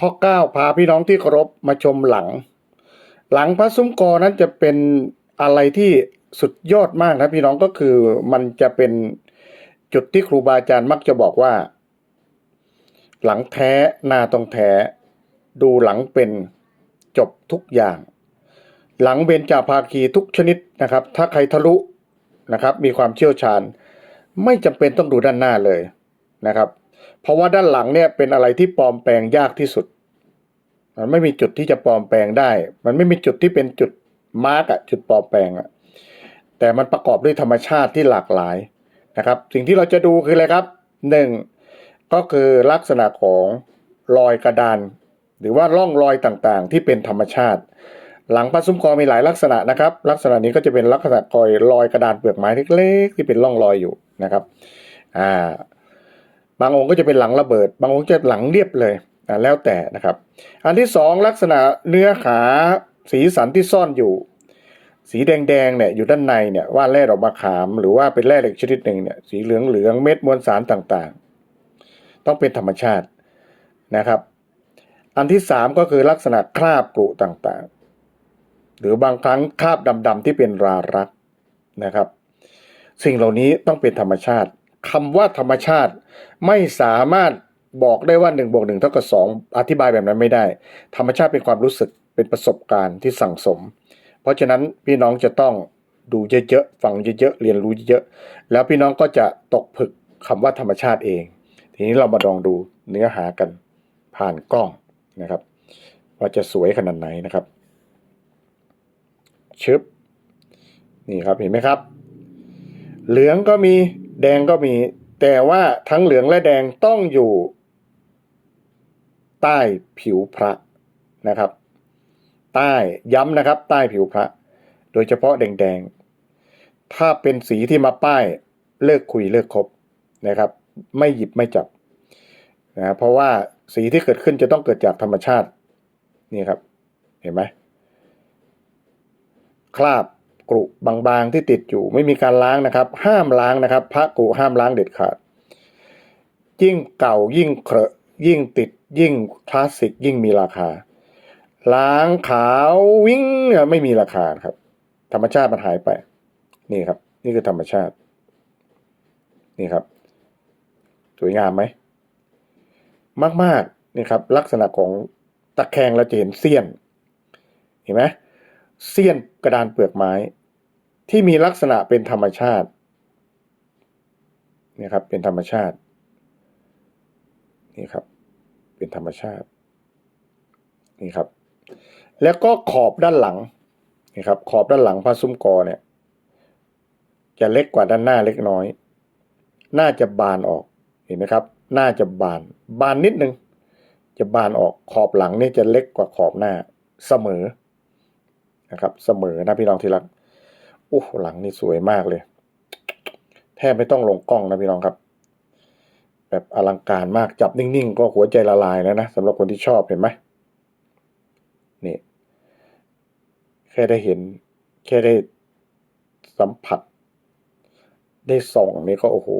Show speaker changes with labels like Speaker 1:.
Speaker 1: ข้อเก้าพาพี่น้องที่เคารพมาชมหลัง หลังพระซุ้มกอนั้นจะเป็นอะไรที่สุดยอดมากนะพี่น้องก็คือมันจะเป็นจุดที่ครูบาอาจารย์มักจะบอกว่า หลังแท้หน้าต้องแท้ ดูหลังเป็นจบทุกอย่าง หลังเบญจาภาคีทุกชนิดนะครับ ถ้าใครทะลุนะครับ มีความเชี่ยวชาญ ไม่จำเป็นต้องดูด้านหน้าเลยนะครับ เพราะว่าด้านหลังเนี่ยเป็นอะไรที่ปลอมแปลงยากที่สุด มันไม่มีจุดที่จะปลอมแปลงได้ มันไม่มีจุดที่เป็นจุดมาร์กอะจุดปลอมแปลงอะแต่มันประกอบด้วยธรรมชาติที่หลากหลายนะครับ สิ่งที่เราจะดูคืออะไรครับหนึ่งก็คือลักษณะของรอยกระดาน หรือว่าร่องรอยต่างๆ ที่เป็นธรรมชาติ หลังพระซุ้มคอมีหลายลักษณะนะครับ ลักษณะนี้ก็จะเป็นลักษณะกอยรอยกระดานเปลือกไม้เล็กๆที่เป็นร่องรอยอยู่นะครับอ่า บางองค์ก็จะเป็นหลังระเบิด บางองค์จะหลังเรียบเลยอ่าแล้วแต่นะครับ อันที่สองลักษณะเนื้อขาสีสันที่ซ่อนอยู่ สีแดงๆเนี่ยอยู่ด้านในเนี่ยว่าแร่ดอกมะขาม หรือว่าเป็นแร่เหล็กชนิดหนึ่งเนี่ยสีเหลืองเหลืองๆเม็ดมวลสารต่างๆ ต้องเป็นธรรมชาตินะครับ อันที่สามก็คือลักษณะคราบกรุต่างๆ หรือบางครั้งคราบดำๆที่เป็นรารักนะครับ สิ่งเหล่านี้ต้องเป็นธรรมชาติ คำว่าธรรมชาติ ไม่สามารถบอกได้ว่า1นบวกหเท่ากับสองอธิบายแบบนั้นไม่ได้ ธรรมชาติเป็นความรู้สึกเป็นประสบการณ์ที่สั่งสม เพราะฉะนั้นพี่น้องจะต้องดูเยอะๆฟังเยอะๆเรียนรู้เยอะๆแล้วพี่น้องก็จะตกผึกคำว่าธรรมชาติเอง ทีนี้เรามาลองดูเนื้อหากันผ่านกล้องนะครับ ว่าจะสวยขนาดไหนนะครับชึบนี่ครับเห็นไหมครับ เหลืองก็มี แดงก็มี แต่ว่าทั้งเหลืองและแดงต้องอยู่ ใต้ผิวพระนะครับ ใต้ย้ำนะครับ ใต้ผิวพระ โดยเฉพาะแดงๆ ถ้าเป็นสีที่มาป้ายเลิกคุยเลิกคบนะครับ ไม่หยิบไม่จับนะเพราะว่าสีที่เกิดขึ้นจะต้องเกิดจากธรรมชาติ นี่ครับ เห็นไหมคราบ กรุบางๆที่ติดอยู่ ไม่มีการล้างนะครับ ห้ามล้างนะครับ พระกรุห้ามล้างเด็ดขาด ยิ่งเก่ายิ่งเครอะยิ่งติดยิ่งคลาสสิกยิ่งมีราคา ล้างขาววิ่งไม่มีราคาครับ ธรรมชาติมันหายไป นี่ครับ นี่คือธรรมชาติ นี่ครับ สวยงามไหมมากๆนี่ครับ ลักษณะของตะแคงเราจะเห็นเสี้ยน เห็นไหม เสี้ยนกระดานเปลือกไม้ ที่มีลักษณะเป็นธรรมชาตินี่ครับเป็นธรรมชาตินี่ครับ เป็นธรรมชาตินี่ครับ แล้วก็ขอบด้านหลังนี่ครับ ขอบด้านหลังพระซุ้มกอเนี่ย จะเล็กกว่าด้านหน้าเล็กน้อย น่าจะบานออกเห็นไหมครับ น่าจะบาน บานนิดนึง จะบานออกขอบหลังนี่จะเล็กกว่าขอบหน้าเสมอ นะครับ เสมอนะพี่น้องที่รักโอ้หลังนี่สวยมากเลย แทบไม่ต้องลงกล้องนะพี่น้องครับ แบบอลังการมากจับนิ่งๆ ก็หัวใจละลายแล้วนะสำหรับคนที่ชอบเห็นไหมนี่แค่ได้เห็น แค่ได้สัมผัส ได้ส่องนี่ก็โอ้โห